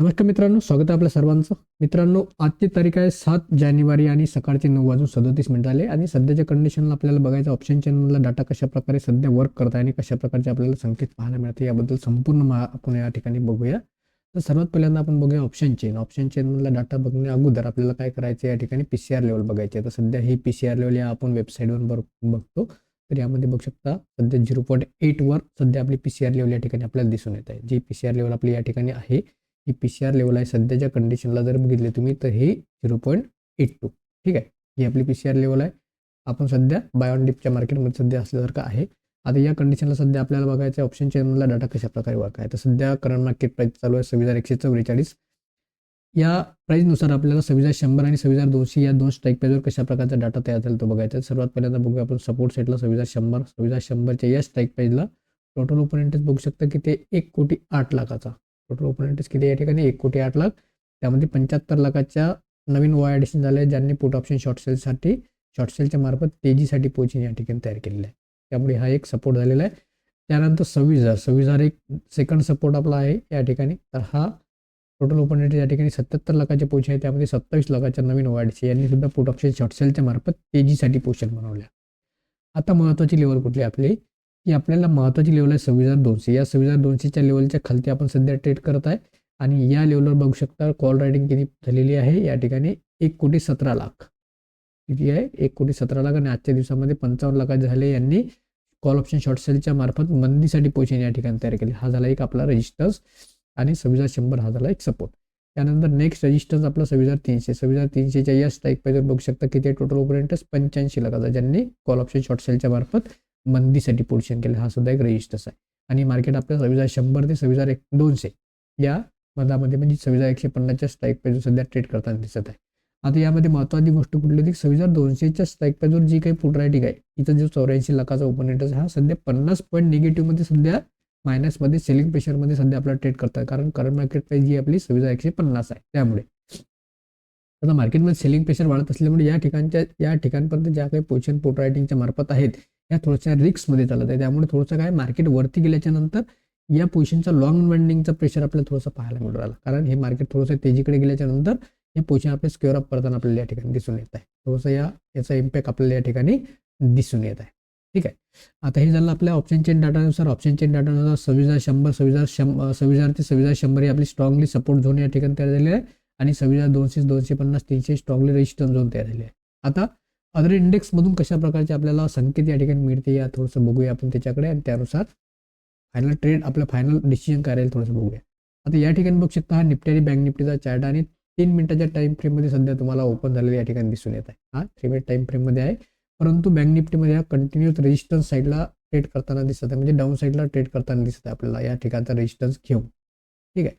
नमस्कार मित्रांनो स्वागत आहे आपल्या सर्वांचं. मित्रांनो आजची तारीख आहे सात जानेवारी आणि सकाळचे नऊ वाजून सदोतीस मिनिट आले. आणि सध्याच्या कंडिशनला आपल्याला बघायचं ऑप्शन चॅनलला डाटा कशा प्रकारे सध्या वर्क करत आहे आणि कशा प्रकारचे आपल्याला संकेत पाहायला मिळते याबद्दल संपूर्ण मा आपण या ठिकाणी बघूया. तर सर्वात पहिल्यांदा आपण बघूया ऑप्शन चेन ऑप्शन चेनमधला डाटा बघण्या अगोदर आपल्याला काय करायचं या ठिकाणी पी सी आर लेवल बघायचे तर सध्या ही पी सी आर लेवल या आपण वेबसाईटवर बघ बघतो. तर यामध्ये बघू शकता सध्या झिरो पॉईंट एटवर सध्या आपली पी सी आर लेवल या ठिकाणी आपल्याला दिसून येत आहे. जी पी सी आर लेवल आपली या ठिकाणी आहे ही पी सी आर लेवल आहे. सध्याच्या कंडिशनला जर बघितले तुम्ही तर हे झिरो पॉईंट एट टू ठीक आहे? ही आपली पी सी आर लेवल आहे. आपण सध्या बायोन डिपच्या मार्केटमध्ये सध्या असल्यासारखं आहे. आता या कंडिशनला सध्या आपल्याला बघायचं ऑप्शन चेनला डाटा कशा प्रकारे वर्क आहे? तर सध्या करंट मार्केट प्राईस चालू आहे सव्वीस हजार एकशे चव्वेचाळीस. या प्राईजनुसार आपल्याला सव्वीस हजार शंभर आणि सव्वीस हजार दोनशे या दोन स्ट्राईक प्राईजवर कशा प्रकारचा डाटा तयार झाला तो बघायचा आहे. सर्वात पहिल्यांदा बघूया आपण सपोर्ट सेटला सव्वीस हजार शंभर सव्वीस हजार शंभरच्या या स्ट्राईक प्राईजला टोटल ओपन बघू शकता की ते एक कोटी आठ लाखाचा. टोटल ओपन किती या ठिकाणी एक कोटी आठ लाख. त्यामध्ये पंच्याहत्तर लाखाच्या नवीन वाय ॲडिशन झाले ज्यांनी पुट ऑप्शन शॉर्ट सेलसाठी शॉर्ट सेलच्या मार्फत तेजीसाठी पोचिंग या ठिकाणी तयार केलेलं आहे. त्यामुळे हा एक सपोर्ट झालेला आहे. त्यानंतर सव्वीस हजार सव्वीस हजार एक सेकंड सपोर्ट आपला आहे या ठिकाणी. तर हा टोटल ओपन या ठिकाणी सत्याहत्तर लाखाचे पोच आहे त्यामध्ये सत्तावीस लाखाच्या नवीन वाढचे यांनी सुद्धा पुट ऑप्शन शॉर्ट सेलच्या मार्फत तेजीसाठी पोषण बनवल्या आता महत्त्वाची लेवल कुठली आपली? की आपल्याला महत्त्वाची लेवल आहे सव्वीस हजार दोनशे. या सव्वीस हजार दोनशेच्या लेवलच्या खालती आपण सध्या ट्रेड करत आहे आणि या लेवलवर बघू शकता कॉल रायटिंग किती झालेली आहे. या ठिकाणी एक कोटी सतरा लाख. किती आहे? एक कोटी सतरा लाख आणि आजच्या दिवसामध्ये पंचावन्न लाख झाले. यांनी कॉल ऑप्शन शॉर्ट सेलच्या मार्फत मंदीसाठी पोझिशन या ठिकाणी तयार केले. हा झाला एक आपला रजिस्टर्स आणि सव्वीस हजार शंभर हा झाला एक सपोर्ट त्यानंतर नेक्स्ट रजिस्टन्स आपला सव्वीस हजार तीनशे. सव्वीस हजार तीनशेच्या या स्ट्राईक पाहिजे बघू शकता किती टोटल ओपरेंटस पंच्याऐंशी लाखाचा. ज्यांनी कॉल ऑप्शन शॉर्ट सेलच्या मार्फत मंदीसाठी पोझिशन केलं हा सुद्धा एक रजिस्टर्स आहे. आणि मार्केट आपल्या सव्वीस हजार शंभर ते सव्वीस हजार एक दोनशे या मधामध्ये म्हणजे सव्वीस हजार एकशे पन्नासच्या स्ट्राईक पाहिजे सध्या ट्रेड करताना दिसत आहे. आता यामध्ये महत्त्वाची गोष्ट कुठली होती सव्वीस हजार दोनशेच्या स्ट्राईक पाहिजेवर जी काही पुट रायटिंग आहे इथं जो चौऱ्याऐंशी लाखाचा ओपन हा सध्या पन्नास पॉईंट निगेटिव्हमध्ये सध्या मायनसमध्ये सेलिंग प्रेशरमध्ये सध्या आपल्याला ट्रेड करतात कारण करंट मार्केट प्राईस जी आपली सव्वीस हजार एकशे पन्नास आहे. त्यामुळे आता मार्केटमध्ये सेलिंग प्रेशर वाढत असल्यामुळे या ठिकाणच्या या ठिकाणपर्यंत ज्या काही पोझिशन पोट रायटिंगच्या मार्फत आहेत या थोडशा रिक्समध्ये चालत आहे. त्यामुळे थोडंसं काय मार्केट वरती गेल्याच्यानंतर या पोझिशनचा लॉंग वेंडिंगचा प्रेशर आपल्याला थोडंसं पाहायला मिळून राहिला. कारण हे मार्केट थोडंसं तेजीकडे गेल्याच्यानंतर हे पोझिशन आपले स्क्वेअर अप करताना आपल्याला या ठिकाणी दिसून येत आहे. थोडंसं या याचा इम्पॅक्ट आपल्याला या ठिकाणी दिसून येत आहे. ठीक आहे. आता हे झालं आपल्या ऑप्शन चेन डाटानुसार ऑप्शन चेन डाटानुसार सव्वीस हजार शंभर सव्वीस हजार शंभर सव्वीस हजार ते सव्वीस हजार शंभर ही आपली स्ट्रॉंगली सपोर्ट झोन या ठिकाणी तयार झालेली आहे. आणि सव्वीस हजार दोनशे दोनशे पन्नास तीनशे स्ट्रॉंगली रेजिस्टन्स झोन तयार झाली आहे. आता अदर इंडेक्समधून कशा प्रकारचे आपल्याला संकेत या ठिकाणी मिळते या थोडंसं बघूया आपण त्याच्याकडे आणि त्यानुसार फायनल ट्रेड आपलं फायनल डिसिजन करायला थोडंसं बघूया. आता या ठिकाणी बघू शकता हा निफ्टी आणि बँक निफ्टीचा चार्ट आणि तीन मिनिटाच्या टाईम फ्रेममध्ये सध्या तुम्हाला ओपन झालेलं या ठिकाणी दिसून येत आहे. हा थ्री मिनिट टाईम फ्रेममध्ये आहे. परंतु बँक निफ्टीमध्ये हा कंटिन्युअस रेजिस्टन्स साईडला ट्रेड करताना दिसत आहे. म्हणजे डाऊन साईडला ट्रेड करताना दिसत आहे आपल्याला या ठिकाणचा रेजिस्टन्स घेऊन. ठीक आहे.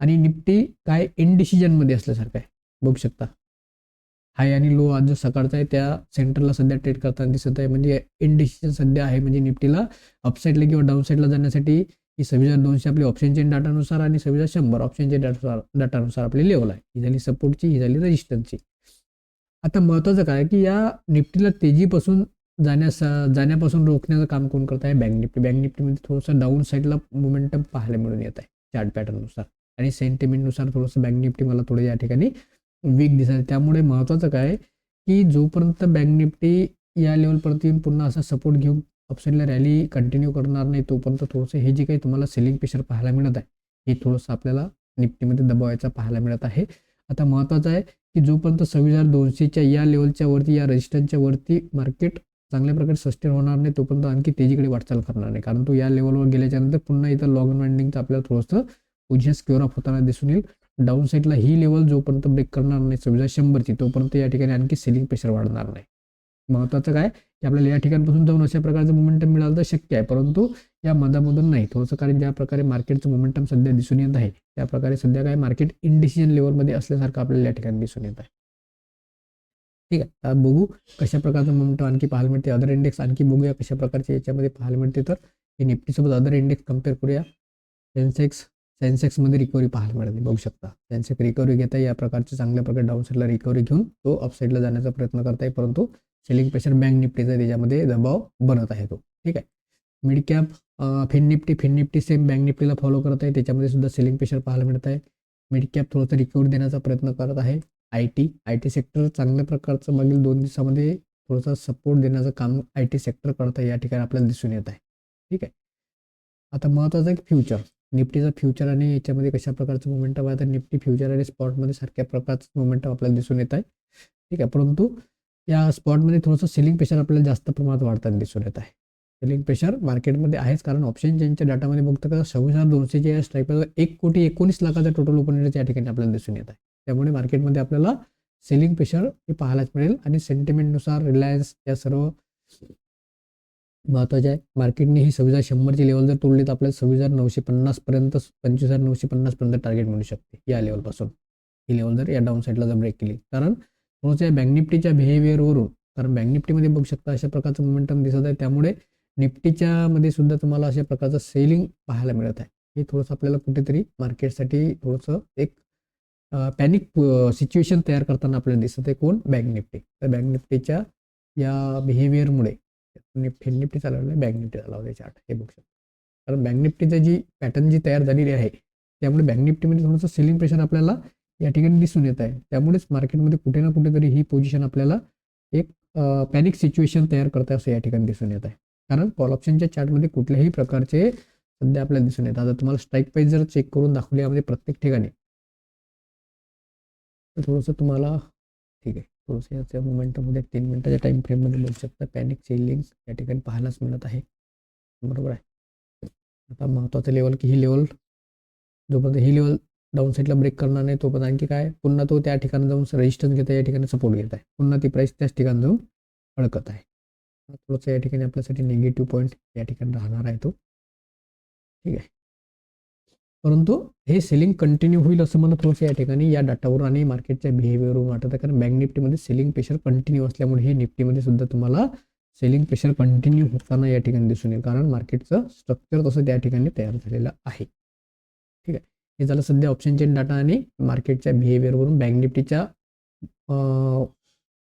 आणि निफ्टी काय इनडिसिजनमध्ये असल्यासारखं आहे. बघू शकता. हाय आणि लो आज जो सकाळचा आहे त्या सेंटरला सध्या ट्रेड करताना दिसत आहे. म्हणजे इनडिसिजन सध्या आहे म्हणजे निफ्टीला अपसाईडला किंवा डाऊनसाईडला जाण्यासाठी ही सव्वीस हजार दोनशे आपली ऑप्शन चेन डाटानुसार आणि सव्वीस हजार शंभर ऑप्शन चेन डाटानुसार डाटानुसार आपली लेवल आहे. ही झाली सपोर्टची ही झाली रजिस्टन्सची आता महत्त्वाचं काय की या निफ्टीला तेजीपासून जाण्यास जाण्यापासून रोखण्याचं काम कोण करत आहे? Bank Nifty. बँक निफ्टीमध्ये थोडंसं डाऊन साईडला मोमेंटम पाहायला मिळून येत आहे चार्ट पॅटर्ननुसार आणि सेंटिमेंटनुसार थोडंसं बँक निफ्टी मला थोडं या ठिकाणी वीक दिसत त्यामुळे महत्त्वाचं काय की जोपर्यंत बँक निफ्टी या लेवलपर्यंत येऊन पुन्हा असा सपोर्ट घेऊन अपसाईडला रॅली कंटिन्यू करणार नाही तोपर्यंत थोडंसं हे जे काही तुम्हाला सेलिंग प्रेशर पाहायला मिळत आहे हे थोडंसं आपल्याला निफ्टीमध्ये दबावायचं पाहायला मिळत आहे. आता महत्त्वाचं आहे की जोपर्यंत सव्वीस हजार दोनशेच्या या लेवलच्या वरती या रजिस्टरच्या वरती मार्केट चांगल्या प्रकारे सस्टेन होणार नाही तोपर्यंत आणखी तेजीकडे वाटचाल करणार नाही. कारण तो या लेवलवर गेल्याच्यानंतर पुन्हा इथं लॉग इन वाइंडिंगचं आपल्याला थोडंसं पोझिशन स्क्युअर ऑफ होताना दिसून येईल. डाऊन साईडला ही लेवल जोपर्यंत ब्रेक करणार नाही सव्वीस शंभरची तोपर्यंत या ठिकाणी आणखी सेलिंग प्रेशर वाढणार नाही. महत्त्वाचं काय? की आपल्याला या ठिकाणपासून जाऊन अशा प्रकारचं मोमेंटम मिळालं तर शक्य आहे. परंतु या मधामधून नाही. थोडंसं कारण ज्या प्रकारे मार्केटचं मोमेंटम सध्या दिसून येत आहे त्या प्रकारे सध्या काय मार्केट इनडिसिजन लेवलमध्ये असल्यासारखं आपल्याला या ठिकाणी दिसून येत आहे. ठीक आहे. आता बघू कशा प्रकारचं मोमेंटम आणखी पाहायला मिळते. अदर इंडेक्स आणखी बघूया कशा प्रकारचे याच्यामध्ये पाहायला मिळते. तर हे निफ्टीसोबत अदर इंडेक्स कंपेअर करूया. सेन्सेक्स सेन्सेक्समध्ये रिकव्हरी पाहायला मिळते बघू शकता. सेन्सेक्स रिकव्हरी घेता या प्रकारचे चांगल्या प्रकारे डाऊनसाईडला रिकव्हरी घेऊन तो अपसाईडला जाण्याचा प्रयत्न करताय परंतु सेलिंग प्रेशर बँक निफ्टीचा त्याच्यामध्ये दबाव बनत आहे तो. ठीक आहे? Mid cap Fin Nifty Fin Nifty same bank निफ्टीला follow करत आहे त्याच्यामध्ये सुद्धा सेलिंग प्रेशर पाहायला मिळत आहे मिड कॅप थोडंसं रिकव्हरी देण्याचा प्रयत्न करत आहे. I T I T sector चांगल्या प्रकारचं मागील दोन दिवसामध्ये थोडासा सपोर्ट देण्याचं काम आय टी सेक्टर करत आहे या ठिकाणी आपल्याला दिसून येत आहे. ठीक आहे? आता महत्त्वाचं आहे फ्युचर निफ्टीचा फ्युचर आणि याच्यामध्ये कशा प्रकारचं मोमेंटम आहे तर निफ्टी फ्युचर आणि स्पॉटमध्ये सारख्या प्रकारचं मोमेंटम आपल्याला दिसून येत आहे. ठीक आहे परंतु या स्पॉटमध्ये थोडंसं सेलिंग प्रेशर आपल्याला जास्त प्रमाणात वाढताना दिसून येत आहे. सेलिंग प्रेशर मार्केटमध्ये आहेच कारण ऑप्शन चेनच्या डाटामध्ये बघता का सव्वीस हजार दोनशेच्या या स्ट्राईकवर एक कोटी एकोणीस लाखाचा टोटल ओपन रेट या ठिकाणी आपल्याला दिसून येत आहे. त्यामुळे मार्केटमध्ये आपल्याला सेलिंग प्रेशर हे पाहायलाच मिळेल आणि सेंटिमेंटनुसार रिलायन्स या सर्व महत्त्वाचे आहे. मार्केटने ही सव्वीस हजार शंभरची लेवल जर तोडली तर आपल्याला सव्वीस हजार नऊशे पन्नासपर्यंत पंचवीस हजार नऊशे पन्नासपर्यंत टार्गेट मिळू शकते या लेवलपासून ही लेवल जर या डाऊन साईडला जर ब्रेक केली. कारण थोडंसं या बँक निफ्टीच्या बिहेवियरवरून कारण बँक निफ्टीमध्ये बघू शकता अशा प्रकारचं मोमेंटम दिसत आहे. त्यामुळे निफ्टीच्या मध्ये सुद्धा तुम्हाला अशा प्रकारचं सेलिंग पाहायला मिळत आहे. हे थोडंसं आपल्याला कुठेतरी मार्केटसाठी थोडंसं एक पॅनिक सिच्युएशन तयार करताना आपल्याला दिसत आहे कोण? बँक निफ्टी तर बँक निफ्टीच्या या बिहेवियरमुळे निफ्टी निफ्टी चालवलं आहे बँक निफ्टी चालवलं आहे चार्ट हे बघू शकतो. कारण बँक निफ्टीचं जी पॅटर्न जी तयार झालेली आहे त्यामुळे बँक निफ्टीमध्ये थोडंसं सेलिंग प्रेशर आपल्याला या ठिकाणी दिसून येत आहे. त्यामुळेच मार्केटमध्ये कुठे ना कुठेतरी ही पोझिशन आपल्याला एक पॅनिक सिच्युएशन तयार करते असं या ठिकाणी दिसून येत आहे. कारण कॉल ऑप्शनच्या चार्टमध्ये कुठल्याही प्रकारचे सध्या आपल्याला दिसून येतात आता तुम्हाला स्ट्राईक प्राईस जर चेक करून दाखवली यामध्ये प्रत्येक ठिकाणी तर थोडंसं तुम्हाला ठीक आहे. क्रोसियाच्या याच्या मोमेंटमध्ये तीन मिनटाच्या टाईम फ्रेममध्ये बघू शकता. पॅनिक सेलिंग या ठिकाणी पाहायलाच मिळत आहे. बरोबर आहे. आता महत्त्वाचं लेवल की ही लेवल जोपर्यंत ही लेवल डाऊन साईडला ब्रेक करणार नाही तोपर्यंत आणखी काय? पुन्हा तो त्या ठिकाणी जाऊन रेजिस्टन्स घेत आहे या ठिकाणी सपोर्ट घेत आहे. पुन्हा ती प्राईस त्याच ठिकाणी जाऊन अडकत आहे. थोडंसं या ठिकाणी आपल्यासाठी निगेटिव्ह पॉईंट या ठिकाणी राहणार आहे तो. ठीक आहे. परंतु हे सेलिंग कंटिन्यू होईल असं मला थोडंसं या ठिकाणी या डाटावरून आणि मार्केटच्या बिहेवियरवरून वाटत. आहे कारण बँक निफ्टीमध्ये सेलिंग प्रेशर कंटिन्यू असल्यामुळे हे निफ्टीमध्ये सुद्धा तुम्हाला सेलिंग प्रेशर कंटिन्यू होताना या ठिकाणी दिसून येईल. कारण मार्केटचं स्ट्रक्चर तसं त्या ठिकाणी तयार झालेलं आहे. ठीक आहे? हे झालं सध्या ऑप्शन चेन डाटा आणि मार्केटच्या बिहेवियरवरून बँक निफ्टीच्या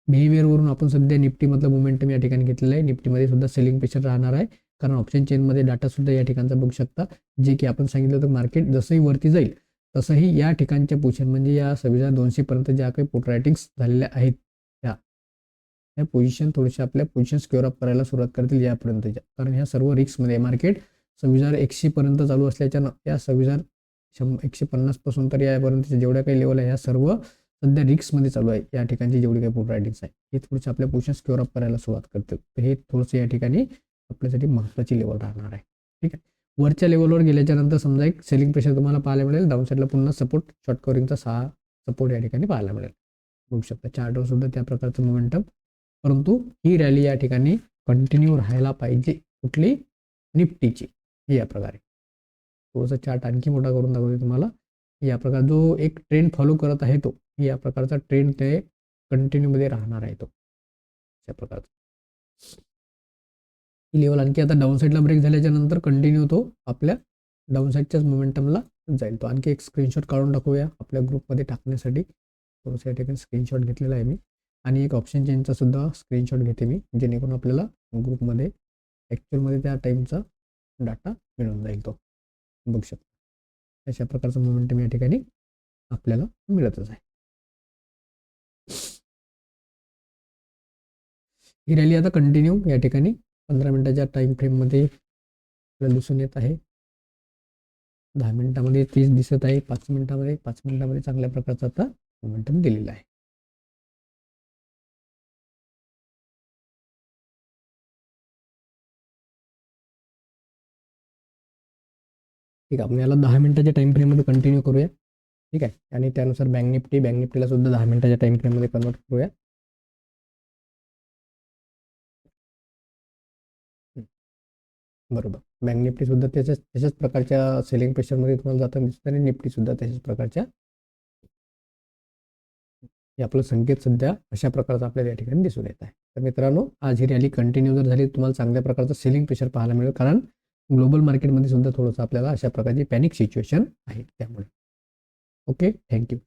बिहेवियरवरून आपण सध्या निफ्टीमधलं मोमेंटम या ठिकाणी घेतलेलं आहे. निफ्टीमध्ये सुद्धा सेलिंग प्रेशर राहणार आहे. कारण ऑप्शन चेनमध्ये डाटासुद्धा या ठिकाणचा बघू शकता. जे की आपण सांगितलं तर मार्केट जसंही वरती जाईल तसंही या ठिकाणच्या पोझिशन म्हणजे या सव्वीस हजार दोनशेपर्यंत ज्या काही पोट रायटिंग्स झालेल्या आहेत त्या ह्या पोझिशन थोडीशा आपल्या पोझिशन स्क्युअर अप करायला सुरुवात करतील यापर्यंतच्या. कारण ह्या सर्व रिक्समध्ये मार्केट सव्वीस हजार एकशेपर्यंत चालू असल्याच्या या सव्वीस हजार शंभर एकशे पन्नासपासून तर यापर्यंतच्या जेवढ्या काही लेवल आहे ह्या सर्व सध्या रिक्समध्ये चालू आहे या ठिकाणची जेवढी काही पोट रायटिंग्स आहे हे थोडंसं आपल्या पोझिशन स्क्युअर अप करायला सुरुवात करतील. तर हे थोडंसं या ठिकाणी आपल्यासाठी महत्त्वाची लेवल राहणार आहे. ठीक आहे? वरच्या लेवलवर गेल्याच्यानंतर समजा एक सेलिंग प्रेशर तुम्हाला पाहायला मिळेल. डाऊन साईडला पुन्हा सपोर्ट शॉर्ट कवरिंगचा सहा सपोर्ट या ठिकाणी पाहायला मिळेल. बघू शकता. चार्टवर सुद्धा त्या प्रकारचं मोमेंटम परंतु ही रॅली या ठिकाणी कंटिन्यू राहायला पाहिजे कुठली? निफ्टीची. या प्रकारे. थोडंसं चार्ट आणखी मोठा करून दाखवते तुम्हाला. या प्रकार जो एक ट्रेंड फॉलो करत आहे तो या प्रकारचा ट्रेंड ते कंटिन्यूमध्ये राहणार आहे तो. अशा प्रकारचा. ही लेवल आणखी आता डाऊन साईडला ब्रेक झाल्याच्यानंतर कंटिन्यू तो आपल्या डाऊन साईडच्याच मोमेंटमला जाईल. तो आणखी एक स्क्रीनशॉट काढून टाकूया. आपल्या ग्रुपमध्ये टाकण्यासाठी. थोडंसं या ठिकाणी स्क्रीनशॉट घेतलेला आहे मी. आणि एक ऑप्शन चेंजचा सुद्धा स्क्रीनशॉट घेते मी जेणेकरून आपल्याला ग्रुपमध्ये ॲक्च्युअलमध्ये त्या टाईमचा डाटा मिळून जाईल तो. बघू शकता. अशा प्रकारचं मोमेंटम या ठिकाणी आपल्याला मिळतच आहे. ही रॅली आता कंटिन्यू या ठिकाणी पंधरा मिनिटाच्या टाईम फ्रेममध्ये आपल्याला दिसून येत आहे. दहा मिनिटामध्ये तीस दिसत आहे पाच मिनिटामध्ये पाच मिनिटामध्ये चांगल्या प्रकारचा आता मोमेंटम दिलेला आहे. ठीक आहे आपण याला दहा मिनिटाच्या टाईम फ्रेममध्ये कंटिन्यू करूया. ठीक आहे आणि त्यानुसार बँक निफ्टी बँक निफ्टीला सुद्धा दहा मिनिटाच्या टाईम फ्रेममध्ये कन्वर्ट करूया. बरोबर. बँक निफ्टी सुद्धा त्याच्याच तशाच प्रकारच्या सेलिंग प्रेशरमध्ये तुम्हाला जाताना दिसत आणि निफ्टी सुद्धा त्याच्याच प्रकारच्या. हे आपलं संकेत सध्या अशा प्रकारचा आपल्याला या ठिकाणी दिसून येत आहे. तर मित्रांनो आज ही रॅली कंटिन्यू जर झाली तुम्हाला चांगल्या प्रकारचं सेलिंग प्रेशर पाहायला मिळेल. कारण ग्लोबल मार्केटमध्ये सुद्धा थोडंसं आपल्याला अशा प्रकारची पॅनिक सिच्युएशन आहे त्यामुळे. Okay thank you